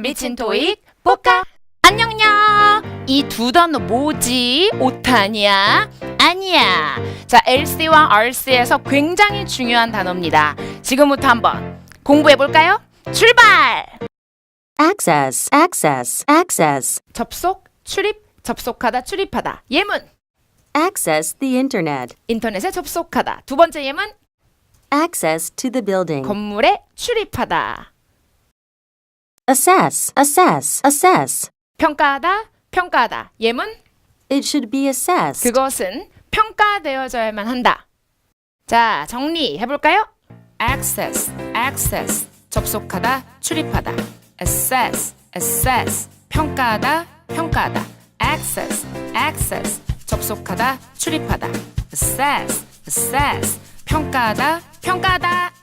미친 토익 볼까? 안녕요. 이 두 단어 뭐지? 오타니야? 아니야. 자, LC와 RC에서 굉장히 중요한 단어입니다. 지금부터 한번 공부해 볼까요? 출발! access, access, access, 접속, 출입, 접속하다, 출입하다. 예문. access the internet, 인터넷에 접속하다. 두 번째 예문. access to the building, 건물에 출입하다. Assess, assess, assess. 평가하다, 평가하다. 예문. It should be assessed. 그것은 평가되어져야만 한다. 자, 정리해 볼까요? access, access, 접속하다, 출입하다. assess, assess, 평가하다, 평가하다. access, access, 접속하다, 출입하다. assess, assess, 평가하다, 평가하다.